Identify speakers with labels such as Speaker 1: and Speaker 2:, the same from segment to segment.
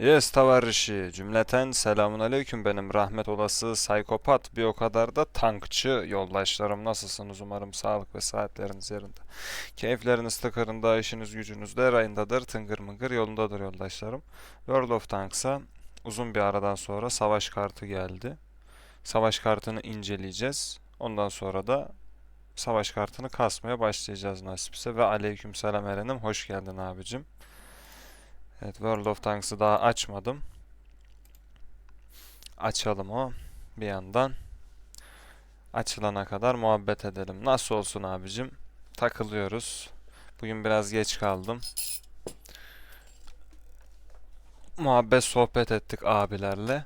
Speaker 1: Yes tavarrişi cümleten selamun aleyküm benim rahmet olası psikopat bir o kadar da tankçı yoldaşlarım nasılsınız umarım sağlık ve saatleriniz yerinde. Keyifleriniz tıkırında işiniz gücünüz de rayındadır tıngır mıngır yolundadır yoldaşlarım. World of Tanks'a uzun bir aradan sonra savaş kartı geldi. Savaş kartını inceleyeceğiz. Ondan sonra da savaş kartını kasmaya başlayacağız nasipse ve aleyküm selam Eren'im hoş geldin abicim. Evet World of Tanks'ı daha açmadım. Açalım o bir yandan. Açılana kadar muhabbet edelim. Nasıl olsun abicim? Takılıyoruz. Bugün biraz geç kaldım. Muhabbet sohbet ettik abilerle.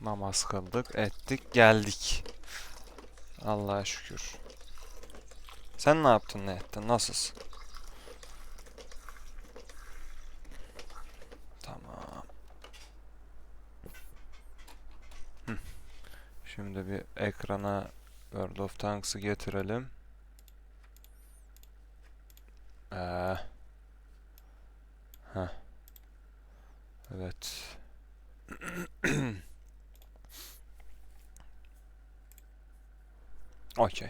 Speaker 1: Namaz kıldık, ettik, geldik. Allah'a şükür. Sen ne yaptın, ne ettin, nasılsın? Şimdi bir ekrana World of Tanks'ı getirelim. Ee. Heh. Evet. Okey.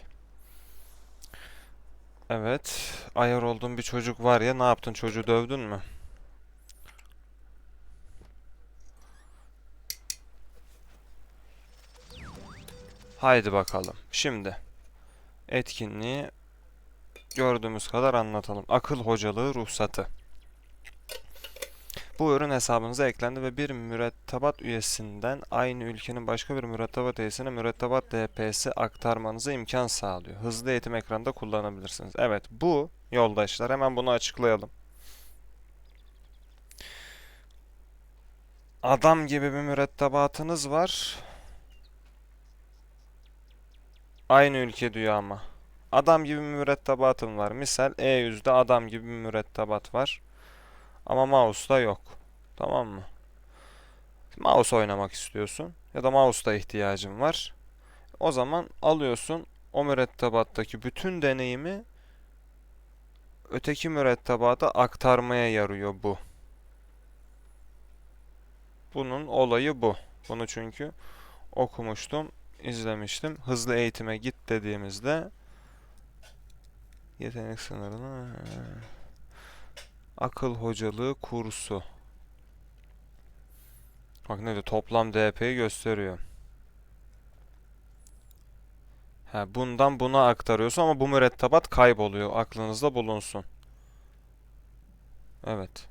Speaker 1: Evet. Ayar olduğum bir çocuk var ya ne yaptın çocuğu dövdün mü? Haydi bakalım. Şimdi etkinliği gördüğümüz kadar anlatalım. Akıl hocalığı ruhsatı. Bu ürün hesabınıza eklendi ve bir mürettebat üyesinden aynı ülkenin başka bir mürettebat üyesine mürettebat DP'si aktarmanıza imkan sağlıyor. Hızlı eğitim ekranında kullanabilirsiniz. Evet bu yoldaşlar hemen bunu açıklayalım. Adam gibi bir mürettebatınız var. Aynı ülke diyor ama. Adam gibi mürettebatım var. Misal E100'de adam gibi mürettebat var. Ama mouse'da yok. Tamam mı? Mouse oynamak istiyorsun. Ya da mouse'da ihtiyacın var. O zaman alıyorsun o mürettebattaki bütün deneyimi öteki mürettebata aktarmaya yarıyor bu. Bunun olayı bu. Bunu çünkü okumuştum izlemiştim. Hızlı eğitime git dediğimizde yetenek sınırını akıl hocalığı kursu. Bak ne diyor? Toplam DP'yi gösteriyor. Ha, bundan buna aktarıyorsun ama bu mürettebat kayboluyor. Aklınızda bulunsun. Evet.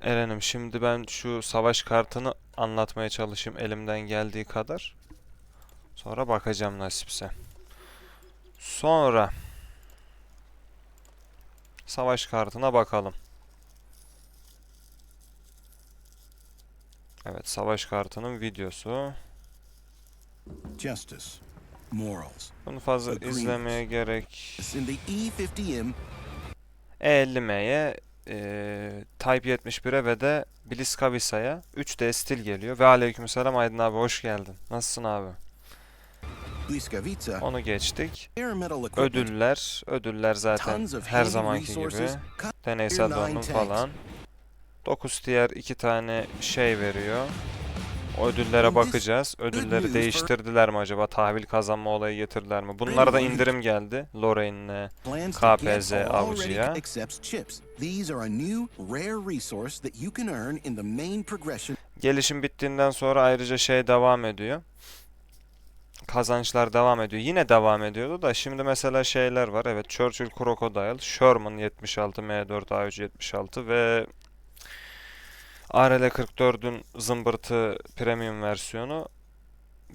Speaker 1: Eren'im şimdi ben şu savaş kartını anlatmaya çalışayım elimden geldiği kadar. Sonra bakacağım nasipse. Sonra savaş kartına bakalım. Evet, savaş kartının videosu.
Speaker 2: Justice, morals.
Speaker 1: Bunu fazla izlemeye gerek.
Speaker 2: In the E E50M,
Speaker 1: E50M'ye, eee Type 71'e ve de Bliskabisa'ya 3D stil geliyor. Ve aleykümselam Aydın abi hoş geldin. Nasılsın abi? Onu geçtik. Ödüller, ödüller zaten her zamanki gibi. Deneysel donanım falan. 9 tier 2 tane şey veriyor. O ödüllere bakacağız. Ödülleri değiştirdiler mi acaba? Tahvil kazanma olayı getirdiler mi? Bunlara da indirim geldi. Lorraine'le. KPZ avcıya. Gelişim bittiğinden sonra ayrıca şey devam ediyor. Kazançlar devam ediyor. Yine devam ediyordu da şimdi mesela şeyler var. Evet Churchill Crocodile, Sherman 76, M4 A3 76 ve ARL 44'ün zımbırtı premium versiyonu.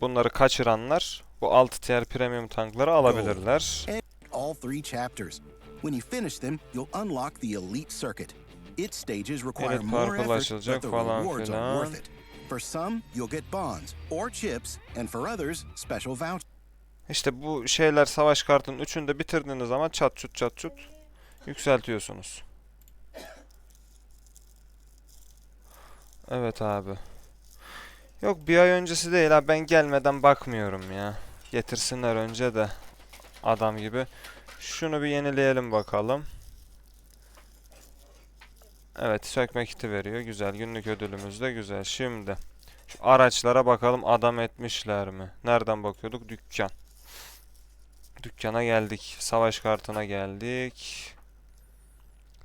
Speaker 1: Bunları kaçıranlar bu 6 tier premium tankları alabilirler.
Speaker 2: all three chapters. When you finish them, you'll unlock the elite circuit. Its stages require more effort, but the
Speaker 1: falan
Speaker 2: rewards are worth it. For some, you'll get bonds or chips, and for others, special vouchers.
Speaker 1: İşte bu şeyler savaş kartının üçünü de bitirdiğiniz zaman çat çut çat çut yükseltiyorsunuz. Evet abi. Yok bir ay öncesi değil ha ben gelmeden bakmıyorum ya. Getirsinler önce de adam gibi. Şunu bir yenileyelim bakalım. Evet sökme kiti veriyor. Güzel. Günlük ödülümüz de güzel. Şimdi şu araçlara bakalım adam etmişler mi? Nereden bakıyorduk? Dükkan. Dükkana geldik. Savaş kartına geldik.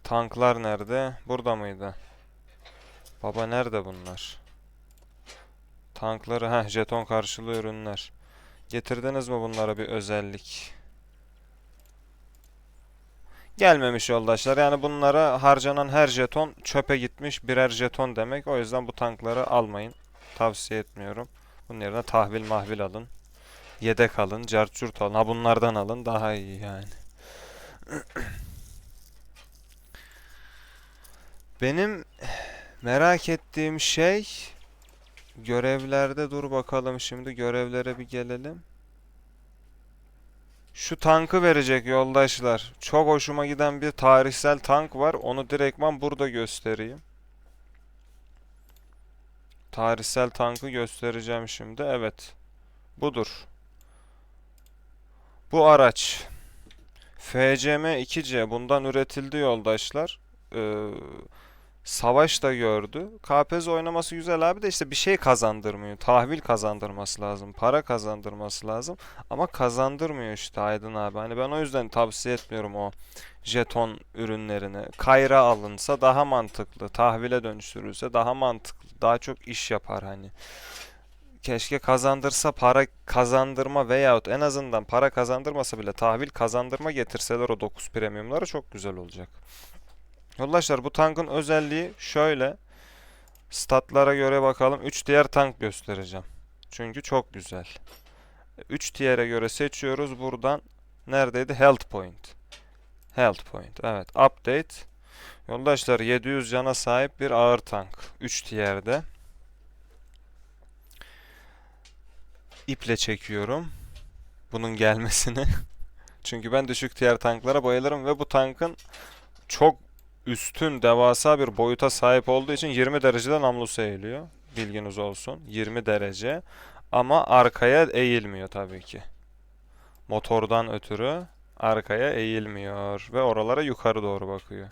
Speaker 1: Tanklar nerede? Burada mıydı? Baba nerede bunlar? Tankları, ha jeton karşılığı ürünler. Getirdiniz mi bunlara bir özellik? Gelmemiş yoldaşlar. Yani bunlara harcanan her jeton çöpe gitmiş birer jeton demek. O yüzden bu tankları almayın. Tavsiye etmiyorum. Bunun yerine tahvil mahvil alın. Yedek alın, carçurt alın. Ha bunlardan alın daha iyi yani. Benim merak ettiğim şey görevlerde dur bakalım şimdi görevlere bir gelelim. Şu tankı verecek yoldaşlar. Çok hoşuma giden bir tarihsel tank var. Onu direktman burada göstereyim. Tarihsel tankı göstereceğim şimdi. Evet. Budur. Bu araç. FCM 2C bundan üretildi yoldaşlar. Ee, savaş da gördü. KPZ oynaması güzel abi de işte bir şey kazandırmıyor. Tahvil kazandırması lazım. Para kazandırması lazım. Ama kazandırmıyor işte Aydın abi. Hani ben o yüzden tavsiye etmiyorum o jeton ürünlerini. Kayra alınsa daha mantıklı. Tahvile dönüştürülse daha mantıklı. Daha çok iş yapar hani. Keşke kazandırsa para kazandırma veyahut en azından para kazandırmasa bile tahvil kazandırma getirseler o 9 premiumlara çok güzel olacak. Yoldaşlar bu tankın özelliği şöyle. Statlara göre bakalım. 3 diğer tank göstereceğim. Çünkü çok güzel. 3 tier'e göre seçiyoruz. Buradan neredeydi? Health point. Health point. Evet. Update. Yoldaşlar 700 cana sahip bir ağır tank. 3 tier'de. İple çekiyorum. Bunun gelmesini. Çünkü ben düşük tier tanklara bayılırım ve bu tankın çok üstün devasa bir boyuta sahip olduğu için 20 dereceden namlusu eğiliyor. Bilginiz olsun. 20 derece. Ama arkaya eğilmiyor tabii ki. Motordan ötürü arkaya eğilmiyor ve oralara yukarı doğru bakıyor.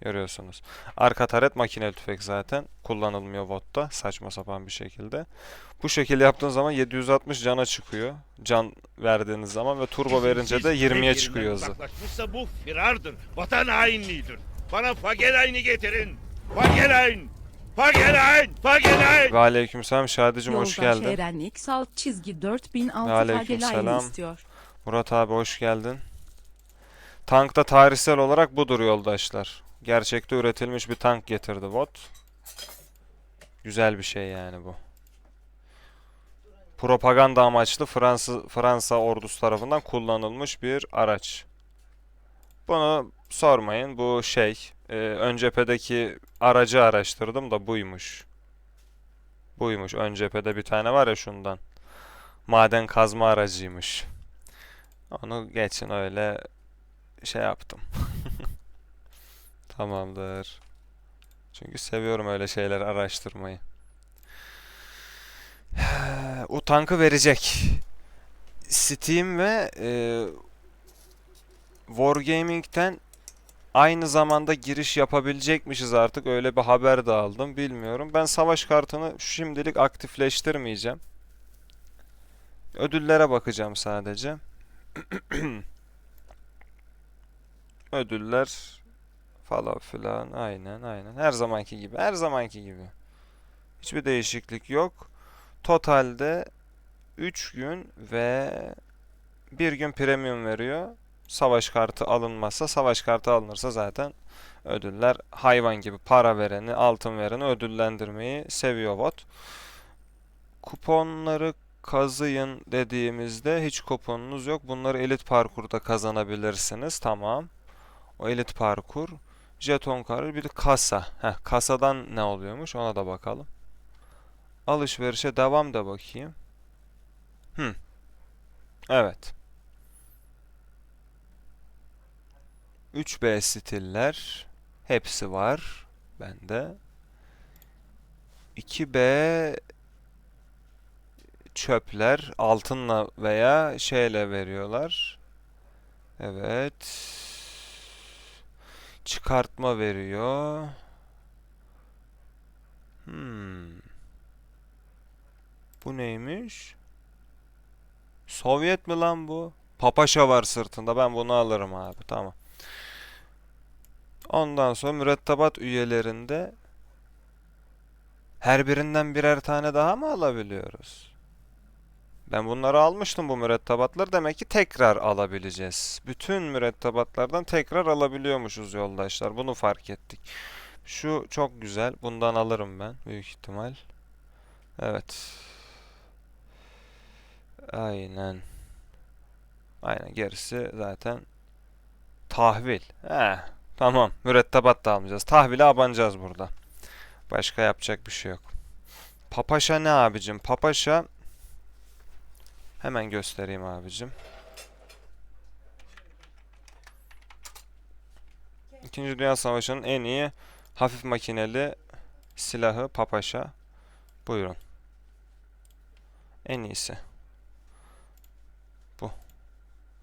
Speaker 1: Görüyorsunuz. Arka taret makineli tüfek zaten. Kullanılmıyor VOD'da saçma sapan bir şekilde. Bu şekilde yaptığın zaman 760 cana çıkıyor. Can verdiğiniz zaman ve turbo verince de 20'ye çıkıyor hızı.
Speaker 3: Bu firardır. Vatan hainliğidir. Bana Fagelayn'i getirin. Fagelayn! Fagelayn! Fagelayn!
Speaker 1: Ve aleykümselam Şadi'cim hoş
Speaker 4: Yoldaş
Speaker 1: geldin.
Speaker 4: Erenlik salt çizgi 4006
Speaker 1: Ve aleykümselam.
Speaker 4: Fagelayn'i istiyor.
Speaker 1: Murat abi hoş geldin. Tankta tarihsel olarak budur yoldaşlar. Gerçekte üretilmiş bir tank getirdi bot. Güzel bir şey yani bu. Propaganda amaçlı Fransa, Fransa ordusu tarafından kullanılmış bir araç. Bunu sormayın. Bu şey, e, ön cephedeki aracı araştırdım da buymuş. Buymuş. Ön cephede bir tane var ya şundan. Maden kazma aracıymış. Onu geçin öyle şey yaptım. Tamamdır. Çünkü seviyorum öyle şeyler araştırmayı. O tankı verecek. Steam ve e, Wargaming'den aynı zamanda giriş yapabilecekmişiz artık. Öyle bir haber de aldım. Bilmiyorum. Ben savaş kartını şimdilik aktifleştirmeyeceğim. Ödüllere bakacağım sadece. Ödüller falan filan aynen aynen her zamanki gibi her zamanki gibi hiçbir değişiklik yok totalde 3 gün ve 1 gün premium veriyor savaş kartı alınmazsa savaş kartı alınırsa zaten ödüller hayvan gibi para vereni altın vereni ödüllendirmeyi seviyor bot kuponları kazıyın dediğimizde hiç kuponunuz yok bunları elit parkurda kazanabilirsiniz tamam o elit parkur. Jeton karı bir de kasa. Heh, kasadan ne oluyormuş ona da bakalım. Alışverişe devam da bakayım. Hı. Evet. 3B stiller hepsi var bende. 2B çöpler altınla veya şeyle veriyorlar. Evet. Çıkartma veriyor. Hmm. Bu neymiş? Sovyet mi lan bu? Papaşa var sırtında. Ben bunu alırım abi. Tamam. Ondan sonra mürettebat üyelerinde her birinden birer tane daha mı alabiliyoruz? Ben bunları almıştım bu mürettebatlar. Demek ki tekrar alabileceğiz. Bütün mürettebatlardan tekrar alabiliyormuşuz yoldaşlar. Bunu fark ettik. Şu çok güzel. Bundan alırım ben büyük ihtimal. Evet. Aynen. Aynen gerisi zaten tahvil. He, tamam. Mürettebat da almayacağız. Tahvile abanacağız burada. Başka yapacak bir şey yok. Papaşa ne abicim? Papaşa hemen göstereyim abicim. İkinci Dünya Savaşı'nın en iyi hafif makineli silahı Papaşa. Buyurun. En iyisi. Bu.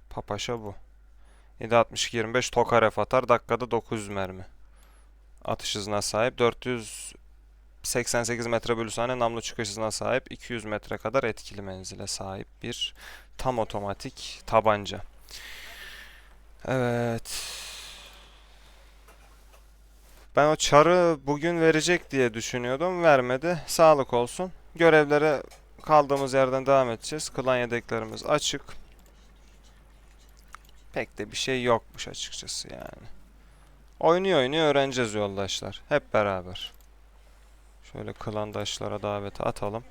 Speaker 1: Papaşa bu. 7.62-25 Tokarev atar. Dakikada 900 mermi. Atış hızına sahip. 488 metre bölü saniye namlu çıkış hızına sahip. 200 metre kadar etkili menzile sahip bir tam otomatik tabanca. Evet. Ben o çarı bugün verecek diye düşünüyordum. Vermedi. Sağlık olsun. Görevlere kaldığımız yerden devam edeceğiz. Klan yedeklerimiz açık. Pek de bir şey yokmuş açıkçası yani. Oynuyor oynuyor öğreneceğiz yoldaşlar. Hep beraber. Şöyle klandaşlara davet atalım.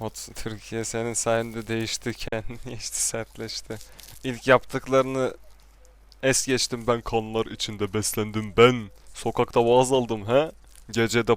Speaker 1: Ot Türkiye senin sayende değişti, kendi geçti, sertleşti. İlk yaptıklarını es geçtim ben kanlar içinde beslendim ben. Sokakta vaaz aldım he. Gece depolar